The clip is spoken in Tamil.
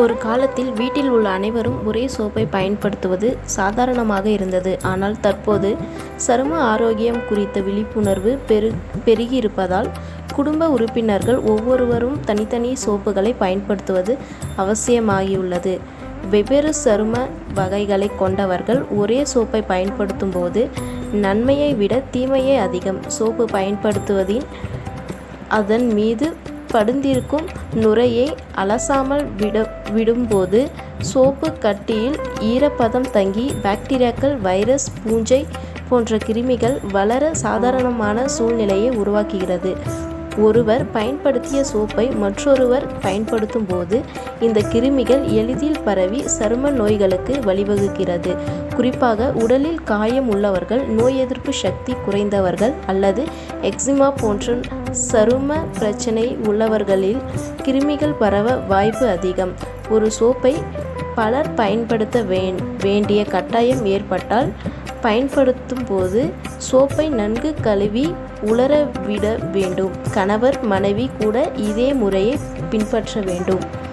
ஒரு காலத்தில் வீட்டில் உள்ள அனைவரும் ஒரே சோப்பை பயன்படுத்துவது சாதாரணமாக இருந்தது. ஆனால் தற்போது சரும ஆரோக்கியம் குறித்த விழிப்புணர்வு பெரு பெருகியிருப்பதால் குடும்ப உறுப்பினர்கள் ஒவ்வொருவரும் தனித்தனி சோப்புகளை பயன்படுத்துவது அவசியமாகியுள்ளது. வெவ்வேறு சரும வகைகளை கொண்டவர்கள் ஒரே சோப்பை பயன்படுத்தும் போது நன்மையை விட தீமையே அதிகம். சோப்பு பயன்படுத்துவதின் அதன் மீது படுந்திருக்கும் நுரையை அலசாமல் விட விடும்போது சோப்பு கட்டியில் ஈரப்பதம் தங்கி பாக்டீரியாக்கள் வைரஸ் பூஞ்சை போன்ற கிருமிகள் வளர சாதாரணமான சூழ்நிலையை உருவாக்குகிறது. ஒருவர் பயன்படுத்திய சோப்பை மற்றொருவர் பயன்படுத்தும் போது இந்த கிருமிகள் எளிதில் பரவி சரும நோய்களுக்கு வழிவகுக்கிறது. குறிப்பாக உடலில் காயம் உள்ளவர்கள் நோய் எதிர்ப்பு சக்தி குறைந்தவர்கள் அல்லது எக்ஸிமா போன்ற சரும பிரச்சனை உள்ளவர்களில் கிருமிகள் பரவ வாய்ப்பு அதிகம். ஒரு சோப்பை பலர் பயன்படுத்த வேண்டிய கட்டாயம் ஏற்பட்டால் பயன்படுத்தும் போது சோப்பை நன்கு கழுவி உலர விட வேண்டும். கணவர் மனைவி கூட இதே முறையை பின்பற்ற வேண்டும்.